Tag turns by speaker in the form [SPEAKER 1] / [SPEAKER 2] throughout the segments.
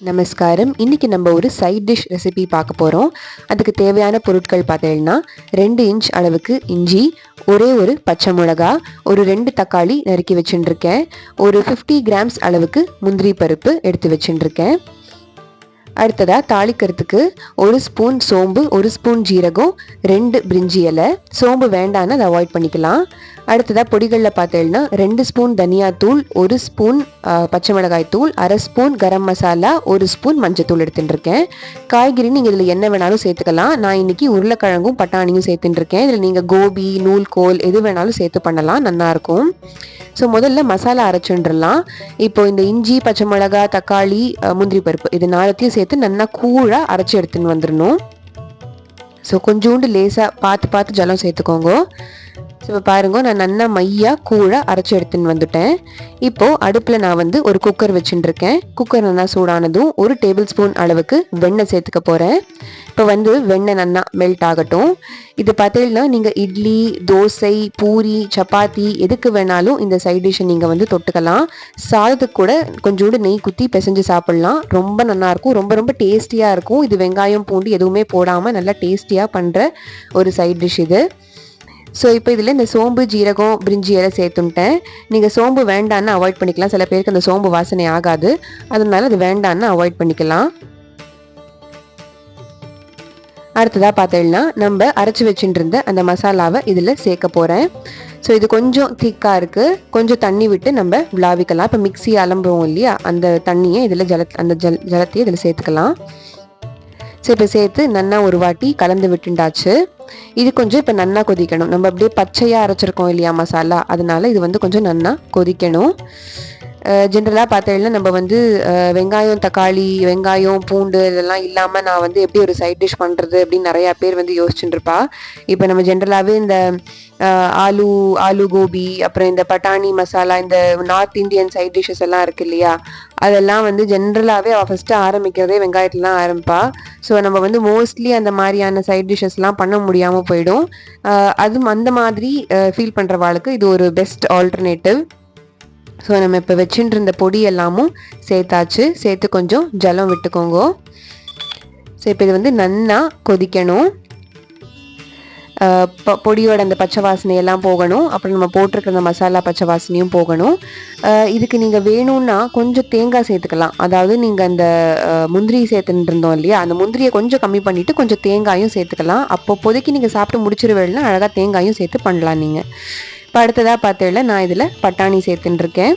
[SPEAKER 1] நமஸ்காரம். இன்னைக்கு நம்ம ஒரு சைட் டிஷ் ரெசிபி பார்க்க போகிறோம் அதுக்கு தேவையான பொருட்கள் பார்த்தீங்கன்னா ரெண்டு இன்ச் அளவுக்கு இஞ்சி ஒரே ஒரு பச்சை மிளகா ஒரு ரெண்டு தக்காளி நறுக்கி வச்சுட்டுருக்கேன் ஒரு ஃபிஃப்டி கிராம்ஸ் அளவுக்கு முந்திரி பருப்பு எடுத்து வச்சுட்டுருக்கேன் அடுத்ததாக தாளிக்கிறதுக்கு ஒரு ஸ்பூன் சோம்பு ஒரு ஸ்பூன் ஜீரகம் ரெண்டு பிரிஞ்சி இலை. சோம்பு வேண்டான்னு அதை அவாய்ட் பண்ணிக்கலாம். அடுத்ததாக பொடிகளில் பார்த்தீங்கன்னா ரெண்டு ஸ்பூன் தனியாத்தூள் ஒரு ஸ்பூன் பச்சை மிளகாய் தூள் அரை ஸ்பூன் கரம் மசாலா ஒரு ஸ்பூன் மஞ்சத்தூள் எடுத்துட்டு இருக்கேன் காய்கறி நீங்கள் இதில் என்ன வேணாலும் சேர்த்துக்கலாம். நான் இன்னைக்கு உருளைக்கிழங்கும் பட்டாணியும் சேர்த்துட்டுருக்கேன். இதில் நீங்கள் கோபி நூல்கோல் எது வேணாலும் சேர்த்து பண்ணலாம். நல்லாயிருக்கும் ஸோ முதல்ல மசாலா அரைச்சுன்றலாம் இப்போ இந்த இஞ்சி பச்சை மிளகா தக்காளி முந்திரி பருப்பு இது நாலத்தையும் சேர்த்து நல்லா கூழாக அரைச்சி எடுத்துன்னு வந்துடணும் ஸோ கொஞ்சோண்டு லேசாக பார்த்து பார்த்து ஜலம் சேர்த்துக்கோங்க. இப்போ பாருங்க நான் நல்லா மையாக கூழாக அரைச்சி எடுத்துன்னு வந்துட்டேன். இப்போது அடுப்பில் நான் வந்து ஒரு குக்கர் வச்சுட்டுருக்கேன் குக்கர் நல்லா சூடானதும் ஒரு டேபிள் ஸ்பூன் அளவுக்கு வெண்ணெய் சேர்த்துக்க போகிறேன் இப்போ வந்து வெண்ணெய் நல்லா மெல்ட் ஆகட்டும். இது பார்த்தீங்கன்னா நீங்கள் இட்லி தோசை பூரி சப்பாத்தி எதுக்கு வேணாலும் இந்த சைட் டிஷ்ஷை நீங்கள் வந்து தொட்டுக்கலாம். சாதத்துக்கு கூட கொஞ்சோண்டு நெய் குத்தி பிசைஞ்சு சாப்பிட்லாம். ரொம்ப நல்லாயிருக்கும் ரொம்ப ரொம்ப டேஸ்டியாக இருக்கும். இது வெங்காயம் பூண்டு எதுவுமே போடாமல் நல்லா டேஸ்டியாக பண்ணுற ஒரு சைட் டிஷ் இது. ஸோ இப்போ இதில் இந்த சோம்பு ஜீரகம் பிரிஞ்சி எல்லாம் சேர்த்துட்டேன் நீங்கள் சோம்பு வேண்டான்னு அவாய்ட் பண்ணிக்கலாம். சில பேருக்கு அந்த சோம்பு வாசனை ஆகாது. அதனால அது வேண்டான்னு அவாய்ட் பண்ணிக்கலாம். அடுத்ததாக பார்த்தீங்கன்னா நம்ம அரைச்சி வச்சுட்டு இருந்த அந்த மசாலாவை இதில் சேர்க்க போகிறேன் ஸோ இது கொஞ்சம் திக்காக இருக்குது கொஞ்சம் தண்ணி விட்டு நம்ம விளாவிக்கலாம். இப்போ மிக்சி அலம்புவோம் இல்லையா? அந்த தண்ணியை இதில் ஜல அந்த ஜல் ஜலத்தையும் இதில் சேர்த்துக்கலாம். ஸோ இப்போ சேர்த்து நன்னா ஒரு வாட்டி கலந்து விட்டுண்டாச்சு. இது கொஞ்சம் இப்போ நன்னா கொதிக்கணும். நம்ம அப்படியே பச்சையாக அரைச்சிருக்கோம் இல்லையா மசாலா? அதனால இது வந்து கொஞ்சம் நன்னா கொதிக்கணும். ஜென்ரலாக பார்த்தீங்கன்னா நம்ம வந்து வெங்காயம் தக்காளி வெங்காயம் பூண்டு இதெல்லாம் இல்லாமல் நான் வந்து எப்படி ஒரு சைட் டிஷ் பண்ணுறது அப்படின்னு நிறையா பேர் வந்து யோசிச்சுட்டுருப்பா இப்போ நம்ம ஜென்ரலாகவே இந்த ஆலு ஆலு கோபி அப்புறம் இந்த பட்டாணி மசாலா இந்த நார்த் இந்தியன் சைட் டிஷ்ஷஸ் எல்லாம் இருக்கு இல்லையா? அதெல்லாம் வந்து ஜென்ரலாகவே அவள் ஃபஸ்ட்டு ஆரம்பிக்கிறதே வெங்காயத்தில் தான் ஆரம்பிப்பா. ஸோ நம்ம வந்து மோஸ்ட்லி அந்த மாதிரியான சைட் டிஷ்ஷஸ்லாம் பண்ண முடியாமல் போயிடும். அதுவும் அந்த மாதிரி ஃபீல் பண்ணுறவாளுக்கு இது ஒரு பெஸ்ட் ஆல்டர்னேட்டிவ் ஸோ நம்ம இப்போ வச்சுட்டு இருந்த பொடி எல்லாமும் சேர்த்தாச்சு. சேர்த்து கொஞ்சம் ஜலம் விட்டுக்கோங்க. ஸோ இப்போ இது வந்து நன்னா கொதிக்கணும். பொடியோட அந்த பச்சை வாசனையெல்லாம் போகணும். அப்புறம் நம்ம போட்டிருக்கிற அந்த மசாலா பச்சை வாசனையும் போகணும். இதுக்கு நீங்கள் வேணும்னா கொஞ்சம் தேங்காய் சேர்த்துக்கலாம். அதாவது நீங்கள் அந்த முந்திரி சேர்த்துட்டு இருந்தோம் இல்லையா? அந்த முந்திரியை கொஞ்சம் கம்மி பண்ணிவிட்டு கொஞ்சம் தேங்காயும் சேர்த்துக்கலாம். அப்போ பொதுக்கி நீங்கள் சாப்பிட்டு முடிச்சிருவேன்னா அழகாக தேங்காயும் சேர்த்து பண்ணலாம் நீங்கள் இப்போ அடுத்ததாக பார்த்ததில் நான் இதில் பட்டாணி சேர்த்துட்டுருக்கேன்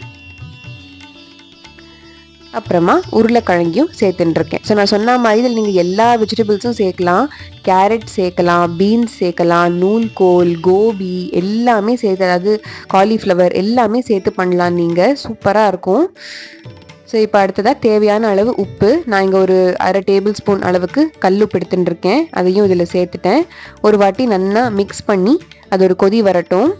[SPEAKER 1] அப்புறமா உருளைக்கிழங்கையும் சேர்த்துட்டுருக்கேன் ஸோ நான் சொன்ன மாதிரி இதில் நீங்கள் எல்லா வெஜிடபிள்ஸும் சேர்க்கலாம். கேரட் சேர்க்கலாம் பீன்ஸ் சேர்க்கலாம் நூல்கோல் கோபி எல்லாமே சேர்த்து அதாவது காலிஃப்ளவர் எல்லாமே சேர்த்து பண்ணலாம் நீங்கள் சூப்பராக இருக்கும். ஸோ இப்போ அடுத்ததாக தேவையான அளவு உப்பு. நான் இங்கே ஒரு அரை டேபிள் ஸ்பூன் அளவுக்கு கல் எடுத்துட்டுருக்கேன் அதையும் இதில் சேர்த்துட்டேன். ஒரு வாட்டி நல்லா மிக்ஸ் பண்ணி அது ஒரு கொதி வரட்டும்.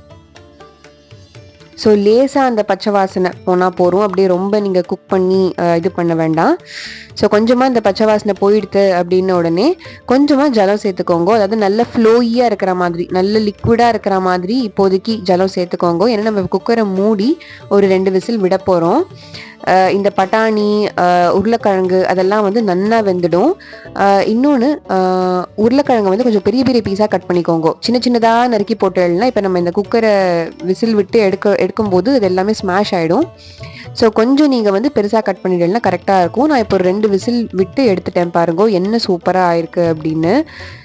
[SPEAKER 1] ஸோ லேசாக அந்த பச்சை வாசனை போனால் போகிறோம் அப்படியே ரொம்ப நீங்கள் குக் பண்ணி இது பண்ண வேண்டாம். ஸோ கொஞ்சமாக இந்த பச்சை வாசனை போயிடுது அப்படின்ன உடனே கொஞ்சமாக ஜலம் சேர்த்துக்கோங்க. அதாவது நல்ல ஃப்ளோயியாக இருக்கிற மாதிரி நல்ல லிக்விடாக இருக்கிற மாதிரி இப்போதைக்கு ஜலம் சேர்த்துக்கோங்க. ஏன்னா நம்ம குக்கரை மூடி ஒரு ரெண்டு விசில் விட போகிறோம் இந்த பட்டாணி உருளைக்கிழங்கு அதெல்லாம் வந்து நல்லா வெந்துடும். இன்னொன்று உருளைக்கிழங்கு வந்து கொஞ்சம் பெரிய பெரிய பீஸாக கட் பண்ணிக்கோங்க. சின்ன சின்னதாக நறுக்கி போட்டுலாம் இப்போ நம்ம இந்த குக்கரை விசில் விட்டு எடுக்க எடுக்கும்போது அது எல்லாமே ஸ்மாஷ் ஆகிடும் ஸோ கொஞ்சம் நீங்கள் வந்து பெருசாக கட் பண்ணிடலனா கரெக்டாக இருக்கும். நான் இப்போ ரெண்டு விசில் விட்டு எடுத்துட்டேன் பாருங்க. என்ன சூப்பராக ஆயிருக்கு அப்படின்னு.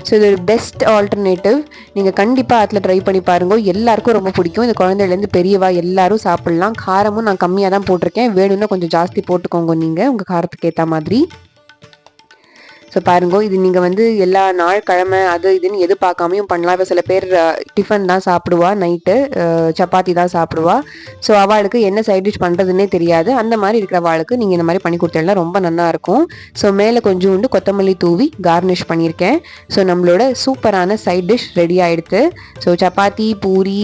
[SPEAKER 1] ஸோ இது ஒரு பெஸ்ட் ஆல்டர்னேட்டிவ் நீங்கள் கண்டிப்பாக அதில் ட்ரை பண்ணி பாருங்க. எல்லாருக்கும் ரொம்ப பிடிக்கும். இந்த குழந்தைலேருந்து பெரியவா எல்லாரும் சாப்பிட்லாம். காரமும் நான் கம்மியாக தான் போட்டிருக்கேன். வேணும்னா கொஞ்சம் ஜாஸ்தி போட்டுக்கோங்க நீங்கள் உங்கள் காரத்துக்கு ஏற்ற மாதிரி. ஸோ பாருங்க இது நீங்கள் வந்து எல்லா நாள் கிழமை அது இதுன்னு எது பார்க்காமையும் பண்ணலாம். இப்போ சில பேர் டிஃபன் தான் சாப்பிடுவா நைட்டு சப்பாத்தி தான் சாப்பிடுவா. ஸோ அவளுக்கு என்ன சைட் டிஷ் பண்ணுறதுன்னே தெரியாது. அந்த மாதிரி இருக்கிற அவளுக்கு நீங்கள் இந்த மாதிரி பண்ணி கொடுத்தீங்கன்னா ரொம்ப நல்லா இருக்கும். ஸோ மேலே கொஞ்சோண்டு கொத்தமல்லி தூவி கார்னிஷ் பண்ணியிருக்கேன். ஸோ நம்மளோட சூப்பரான சைட் டிஷ் ரெடி ஆகிடுது ஸோ சப்பாத்தி பூரி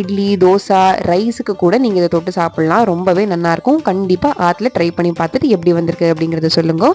[SPEAKER 1] இட்லி தோசை ரைஸுக்கு கூட நீங்கள் இதை தொட்டு சாப்பிட்லாம். ரொம்பவே நல்லாயிருக்கும் கண்டிப்பாக ஆற்றுல ட்ரை பண்ணி பார்த்துட்டு எப்படி வந்திருக்கு அப்படிங்கிறத சொல்லுங்கள்